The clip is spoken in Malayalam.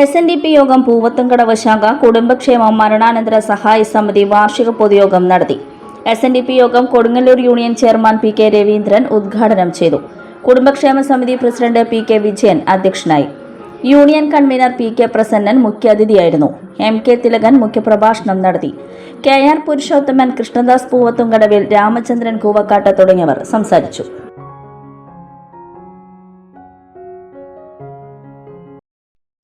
എസ് എൻ ഡി പി യോഗം പൂവത്തുംകടവ് ശാഖ കുടുംബക്ഷേമ മരണാനന്തര സഹായ സമിതി വാർഷിക പൊതുയോഗം നടത്തി. എസ് എൻ ഡി പി യോഗം Kodungallur union chairman P K Raveendran ഉദ്ഘാടനം ചെയ്തു. കുടുംബക്ഷേമ സമിതി പ്രസിഡന്റ് പി കെ വിജയൻ അധ്യക്ഷനായി. Union convener P K Prasannan മുഖ്യാതിഥിയായിരുന്നു. M K Thilakan മുഖ്യപ്രഭാഷണം നടത്തി. കെ ആർ പുരുഷോത്തമൻ കൃഷ്ണദാസ് പൂവത്തുംകടവിൽ രാമചന്ദ്രൻ കൂവക്കാട്ട് തുടങ്ങിയവർ സംസാരിച്ചു.